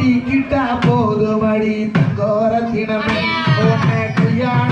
கட்டிக்கிட்டா போதுமடி தங்கோரத்தினமே உன்னை குய்யான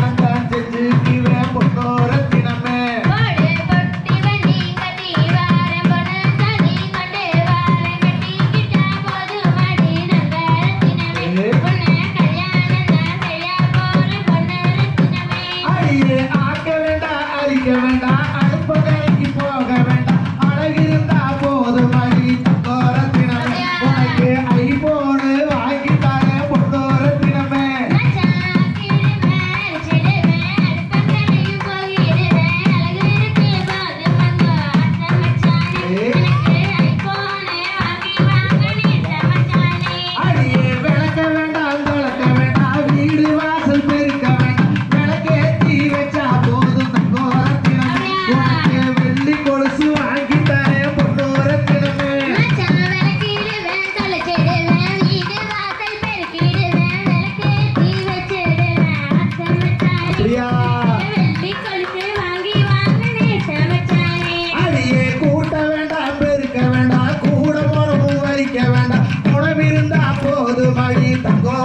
Go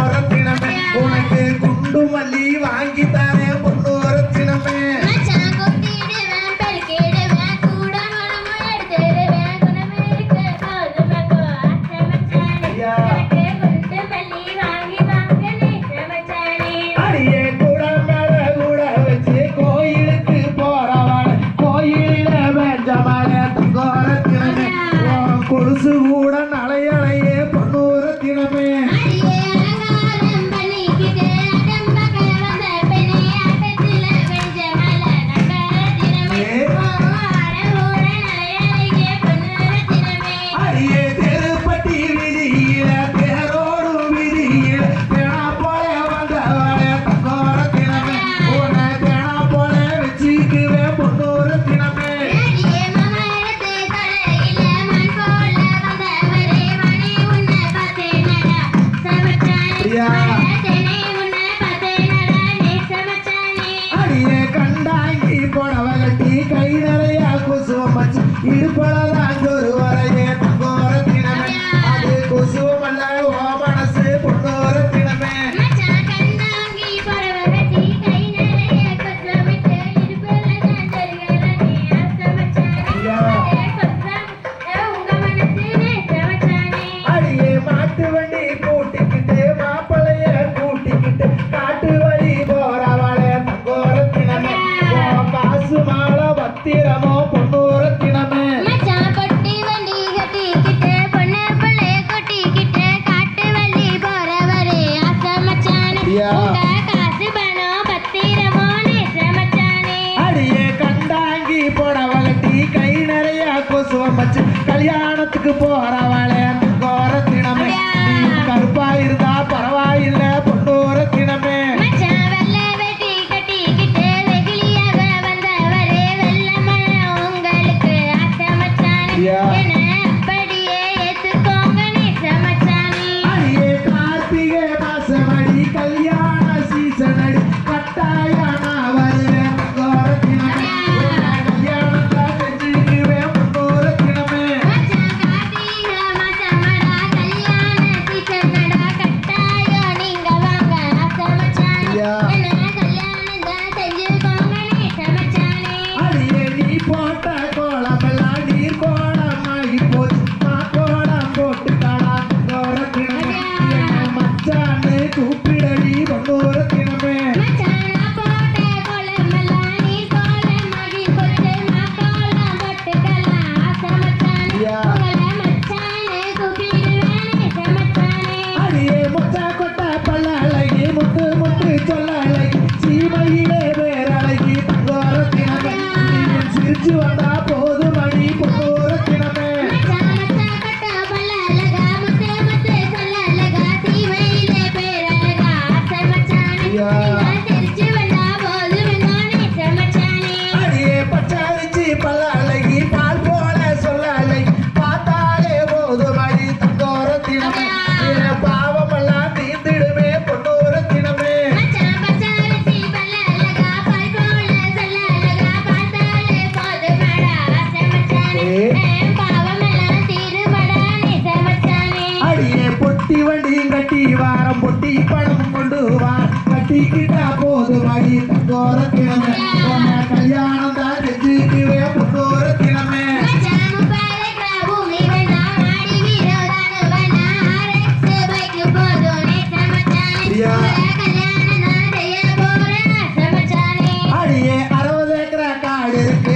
கல்யாணத்துக்கு போகிறவளே சொல்லலை. சீமையிலே வேறழகி தங்கோரத்தினகை. சிரிச்சு வந்தா போதுமணி போ கையிலே பொட்டி வண்டியும் கட்டி வாரம் பொட்டி பணம் கொண்டு வா கட்டிக்கிட்டா போது மடி தங்கோர தினமே கல்யாணம் தான் செஞ்சுக்குவே பொங்கோர அடியே அறுபது ஏக்கரா காடு இருக்கு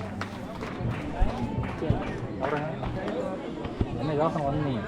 வாசம் வந்தீங்க.